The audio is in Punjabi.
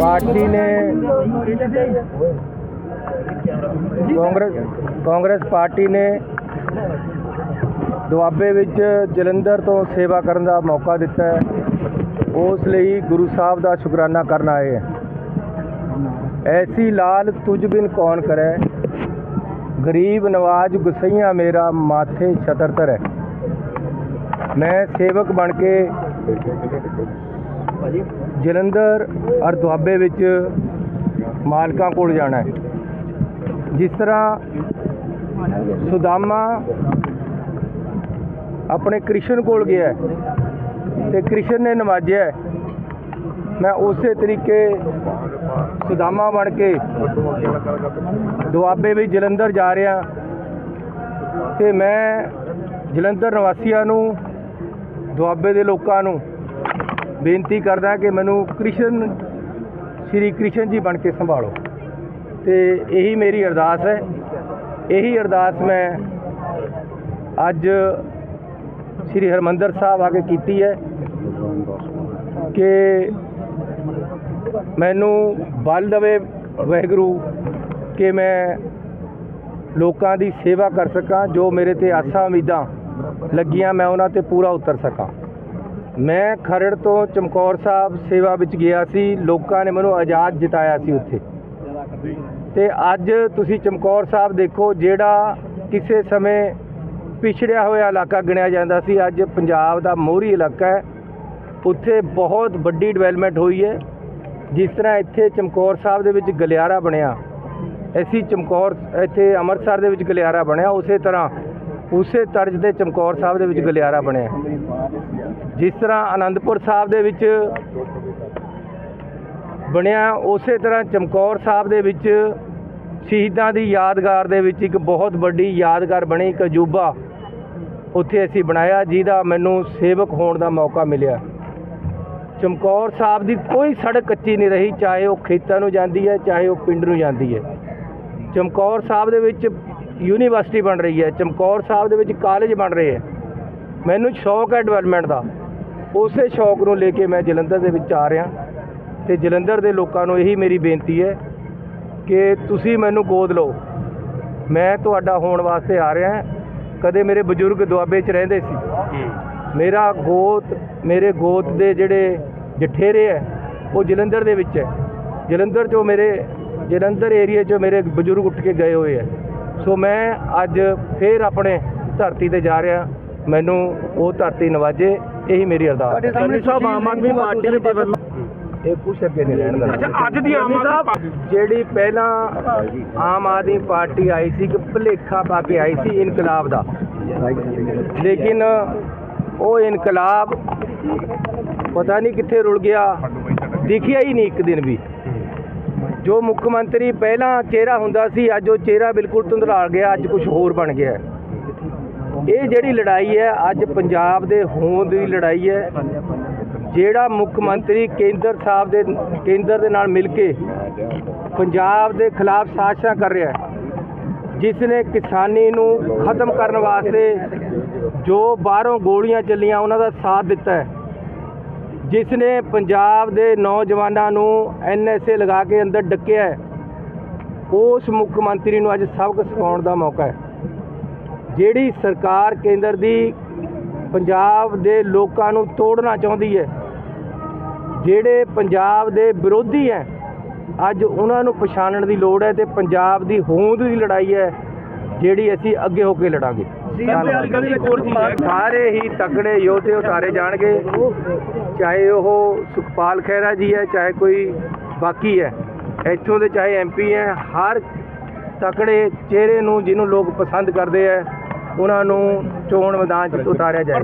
ਪਾਰਟੀ ਨੇ ਕਾਂਗਰਸ ਕਾਂਗਰਸ ਪਾਰਟੀ ਨੇ ਦੁਆਬੇ ਵਿੱਚ ਜਲੰਧਰ ਤੋਂ ਸੇਵਾ ਕਰਨ ਦਾ ਮੌਕਾ ਦਿੱਤਾ ਹੈ। ਉਸ ਲਈ ਗੁਰੂ ਸਾਹਿਬ ਦਾ ਸ਼ੁਕਰਾਨਾ ਕਰਨ ਆਏ ਹੈ। ਐਸੀ ਲਾਲ ਤੁਝ ਬਿਨ ਕੌਣ ਕਰੈ? ਗਰੀਬ ਨਵਾਜ ਗੁਸਈਆਂ ਮੇਰਾ ਮਾਥੇ ਛਤਰ ਹੈ ਮੈਂ ਸੇਵਕ ਬਣ ਕੇ ਜਲੰਧਰ ਔਰ ਦੁਆਬੇ ਵਿੱਚ ਮਾਲਕਾਂ ਕੋਲ ਜਾਣਾ ਹੈ। ਜਿਸ ਤਰ੍ਹਾਂ ਸੁਦਾਮਾ ਆਪਣੇ ਕ੍ਰਿਸ਼ਨ ਕੋਲ ਗਿਆ ਹੈ ਤੇ ਕ੍ਰਿਸ਼ਨ ਨੇ ਨਵਾਜਿਆ ਮੈਂ ਉਸੇ ਤਰੀਕੇ ਸੁਦਾਮਾ ਬਣ ਕੇ ਦੁਆਬੇ ਵਿੱਚ ਜਲੰਧਰ ਜਾ ਰਿਹਾ ਤੇ ਮੈਂ ਜਲੰਧਰ ਨਿਵਾਸੀਆਂ ਨੂੰ, ਦੁਆਬੇ ਦੇ ਲੋਕਾਂ ਨੂੰ ਬੇਨਤੀ ਕਰਦਾ ਕਿ ਮੈਨੂੰ ਕ੍ਰਿਸ਼ਨ, ਸ਼੍ਰੀ ਕ੍ਰਿਸ਼ਨ ਜੀ ਬਣ ਕੇ ਸੰਭਾਲੋ। ਤੇ ਇਹੀ ਮੇਰੀ ਅਰਦਾਸ ਹੈ। ਇਹੀ ਅਰਦਾਸ ਮੈਂ ਅੱਜ ਸ੍ਰੀ ਹਰਮੰਦਰ ਸਾਹਿਬ ਆ ਕੇ ਕੀਤੀ ਹੈ ਕਿ ਮੈਨੂੰ ਬਲ ਦੇਵੇ ਵਾਹਿਗੁਰੂ ਕਿ ਮੈਂ ਲੋਕਾਂ ਦੀ ਸੇਵਾ ਕਰ ਸਕਾਂ, ਜੋ ਮੇਰੇ ਤੇ ਆਸਾਂ, ਉਮੀਦਾਂ ਲੱਗੀਆਂ, ਮੈਂ ਉਹਨਾਂ ਤੇ ਪੂਰਾ ਉਤਰ ਸਕਾਂ। ਮੈਂ ਖਰੜ ਤੋਂ ਚਮਕੌਰ ਸਾਹਿਬ ਸੇਵਾ ਵਿੱਚ ਗਿਆ ਸੀ। ਲੋਕਾਂ ਨੇ ਮੈਨੂੰ ਆਜ਼ਾਦ ਜਿਤਾਇਆ ਸੀ ਉੱਥੇ। ਤੇ ਅੱਜ ਤੁਸੀਂ ਚਮਕੌਰ ਸਾਹਿਬ ਦੇਖੋ, ਜਿਹੜਾ ਕਿਸੇ ਸਮੇਂ ਪਿਛੜਿਆ ਹੋਇਆ ਇਲਾਕਾ ਗਿਣਿਆ ਜਾਂਦਾ ਸੀ, ਅੱਜ ਪੰਜਾਬ ਦਾ ਮੋਹਰੀ ਇਲਾਕਾ ਹੈ। ਉੱਥੇ ਬਹੁਤ ਵੱਡੀ ਡਿਵੈਲਪਮੈਂਟ ਹੋਈ ਹੈ। ਜਿਸ ਤਰ੍ਹਾਂ ਇੱਥੇ ਚਮਕੌਰ ਸਾਹਿਬ ਦੇ ਵਿੱਚ ਗਲਿਆਰਾ ਬਣਿਆ, ਐਸੀ ਚਮਕੌਰ, ਇੱਥੇ ਅੰਮ੍ਰਿਤਸਰ ਦੇ ਵਿੱਚ ਗਲਿਆਰਾ ਬਣਿਆ, ਉਸੇ ਤਰ੍ਹਾਂ ਉਸੇ ਤਰਜ਼ ਦੇ ਚਮਕੌਰ ਸਾਹਿਬ ਦੇ ਵਿੱਚ ਗਲਿਆਰਾ ਬਣਿਆ ਜਿਸ ਤਰ੍ਹਾਂ ਆਨੰਦਪੁਰ ਸਾਹਿਬ ਦੇ ਵਿੱਚ ਬਣਿਆ, ਉਸੇ ਤਰ੍ਹਾਂ ਚਮਕੌਰ ਸਾਹਿਬ ਦੇ ਵਿੱਚ ਸ਼ਹੀਦਾਂ ਦੀ ਯਾਦਗਾਰ ਦੇ ਵਿੱਚ ਇੱਕ ਬਹੁਤ ਵੱਡੀ ਯਾਦਗਾਰ ਬਣੀ, ਇੱਕ ਅਜੂਬਾ ਉੱਥੇ ਅਸੀਂ ਬਣਾਇਆ, ਜਿਹਦਾ ਮੈਨੂੰ ਸੇਵਕ ਹੋਣ ਦਾ ਮੌਕਾ ਮਿਲਿਆ। ਚਮਕੌਰ ਸਾਹਿਬ ਦੀ ਕੋਈ ਸੜਕ ਕੱਚੀ ਨਹੀਂ ਰਹੀ, ਚਾਹੇ ਉਹ ਖੇਤਾਂ ਨੂੰ ਜਾਂਦੀ ਹੈ, ਚਾਹੇ ਉਹ ਪਿੰਡ ਨੂੰ ਜਾਂਦੀ ਹੈ। ਚਮਕੌਰ ਸਾਹਿਬ ਦੇ ਵਿੱਚ ਯੂਨੀਵਰਸਿਟੀ ਬਣ ਰਹੀ ਹੈ ਚਮਕੌਰ ਸਾਹਿਬ ਦੇ ਵਿੱਚ ਕਾਲਜ ਬਣ ਰਹੇ ਹੈ। ਮੈਨੂੰ ਸ਼ੌਕ ਹੈ ਡਿਵੈਲਪਮੈਂਟ ਦਾ। ਉਸੇ ਸ਼ੌਕ ਨੂੰ ਲੈ ਕੇ ਮੈਂ ਜਲੰਧਰ ਦੇ ਵਿੱਚ ਆ ਰਿਹਾ। ਤੇ ਜਲੰਧਰ ਦੇ ਲੋਕਾਂ ਨੂੰ ਇਹੀ ਮੇਰੀ ਬੇਨਤੀ ਹੈ ਕਿ ਤੁਸੀਂ ਮੈਨੂੰ ਗੋਦ ਲਓ। ਮੈਂ ਤੁਹਾਡਾ ਹੋਣ ਵਾਸਤੇ ਆ ਰਿਹਾ ਕਦੇ ਮੇਰੇ ਬਜ਼ੁਰਗ ਦੁਆਬੇ 'ਚ ਰਹਿੰਦੇ ਸੀ। ਮੇਰਾ ਗੋਤ ਮੇਰੇ ਗੋਤ ਦੇ ਜਿਹੜੇ ਜਠੇਰੇ ਹੈ ਉਹ ਜਲੰਧਰ ਦੇ ਵਿੱਚ ਹੈ। ਜਲੰਧਰ 'ਚੋਂ ਮੇਰੇ ਜਲੰਧਰ ਏਰੀਆ 'ਚੋਂ ਮੇਰੇ ਬਜ਼ੁਰਗ ਉੱਠ ਕੇ ਗਏ ਹੋਏ ਹੈ। ਸੋ ਮੈਂ ਅੱਜ ਫੇਰ ਆਪਣੇ ਧਰਤੀ ਤੇ ਜਾ ਰਿਹਾ। ਮੈਨੂੰ ਉਹ ਧਰਤੀ ਨਵਾਜੇ ਇਹੀ ਮੇਰੀ ਅਰਦਾਸ। ਹੈ ਸੰਨੀ ਸਾਹਿਬ ਆਮ ਆਦਮੀ ਪਾਰਟੀ ਦੇ ਵੱਲੋਂ ਇਹ ਕੁਛ ਅੱਗੇ ਨਹੀਂ ਰਹਿਣ ਦਾ ਅੱਛਾ ਅੱਜ ਦੀ ਆਮ ਆਦਮੀ ਪਾਰਟੀ ਜਿਹੜੀ ਪਹਿਲਾਂ ਆਮ ਆਦਮੀ ਪਾਰਟੀ ਆਈ ਸੀ ਕਿ ਭੁਲੇਖਾ ਪਾ ਕੇ ਆਈ ਸੀ ਇਨਕਲਾਬ ਦਾ। ਲੇਕਿਨ ਉਹ ਇਨਕਲਾਬ ਪਤਾ ਨਹੀਂ ਕਿੱਥੇ ਰੁਲ ਗਿਆ। ਦਿਖਿਆ ਹੀ ਨਹੀਂ ਇੱਕ ਦਿਨ ਵੀ। ਜੋ ਮੁੱਖ ਮੰਤਰੀ ਪਹਿਲਾਂ ਚਿਹਰਾ ਹੁੰਦਾ ਸੀ, ਅੱਜ ਉਹ ਚਿਹਰਾ ਬਿਲਕੁਲ ਧੁੰਦਲਾ ਗਿਆ, ਅੱਜ ਕੁਝ ਹੋਰ ਬਣ ਗਿਆ। ਇਹ ਜਿਹੜੀ ਲੜਾਈ ਹੈ, ਅੱਜ ਪੰਜਾਬ ਦੇ ਹੋਂਦ ਦੀ ਲੜਾਈ ਹੈ, ਜਿਹੜਾ ਮੁੱਖ ਮੰਤਰੀ ਕੇਂਦਰ ਸਾਹਿਬ ਦੇ, ਕੇਂਦਰ ਦੇ ਨਾਲ ਮਿਲ ਕੇ ਪੰਜਾਬ ਦੇ ਖਿਲਾਫ ਸਾਜ਼ਿਸ਼ਾਂ ਕਰ ਰਿਹਾ ਹੈ, ਜਿਸ ਨੇ ਕਿਸਾਨੀ ਨੂੰ ਖਤਮ ਕਰਨ ਵਾਸਤੇ ਜੋ ਬਾਹਰੋਂ ਗੋਲੀਆਂ ਚੱਲੀਆਂ, ਉਹਨਾਂ ਦਾ ਸਾਥ ਦਿੱਤਾ ਹੈ। ਜਿਸ ਨੇ ਪੰਜਾਬ ਦੇ ਨੌਜਵਾਨਾਂ ਨੂੰ ਐਨਐਸਏ ਲਗਾ ਕੇ ਅੰਦਰ ਡੱਕਿਆ ਹੈ, ਉਸ ਮੁੱਖ ਮੰਤਰੀ ਨੂੰ ਅੱਜ ਸਬਕ ਸਿਖਾਉਣ ਦਾ ਮੌਕਾ ਹੈ। ਜਿਹੜੀ ਸਰਕਾਰ ਕੇਂਦਰ ਦੀ ਪੰਜਾਬ ਦੇ ਲੋਕਾਂ ਨੂੰ ਤੋੜਨਾ ਚਾਹੁੰਦੀ ਹੈ, ਜਿਹੜੇ ਪੰਜਾਬ ਦੇ ਵਿਰੋਧੀ ਹੈ, ਅੱਜ ਉਹਨਾਂ ਨੂੰ ਪਛਾਣਨ ਦੀ ਲੋੜ ਹੈ ਤੇ ਪੰਜਾਬ ਦੀ ਹੋਂਦ ਦੀ ਲੜਾਈ ਹੈ, ਜਿਹੜੀ ਅਸੀਂ ਅੱਗੇ ਹੋ ਕੇ ਲੜਾਂਗੇ। ਸਾਰੇ ਹੀ ਤਕੜੇ ਯੋਧੇ ਉਤਾਰੇ ਜਾਣਗੇ। ਚਾਹੇ ਉਹ ਸੁਖਪਾਲ ਖਹਿਰਾ ਜੀ ਹੈ ਚਾਹੇ ਕੋਈ ਬਾਕੀ ਹੈ। ਇੱਥੋਂ ਦੇ ਚਾਹੇ ਐਮਪੀ ਹੈ ਹਰ ਤਕੜੇ ਚਿਹਰੇ ਨੂੰ ਜਿਹਨੂੰ ਲੋਕ ਪਸੰਦ ਕਰਦੇ ਹੈ ਉਹਨਾਂ ਨੂੰ ਚੋਣ ਮੈਦਾਨ 'ਚ ਉਤਾਰਿਆ ਜਾਏ।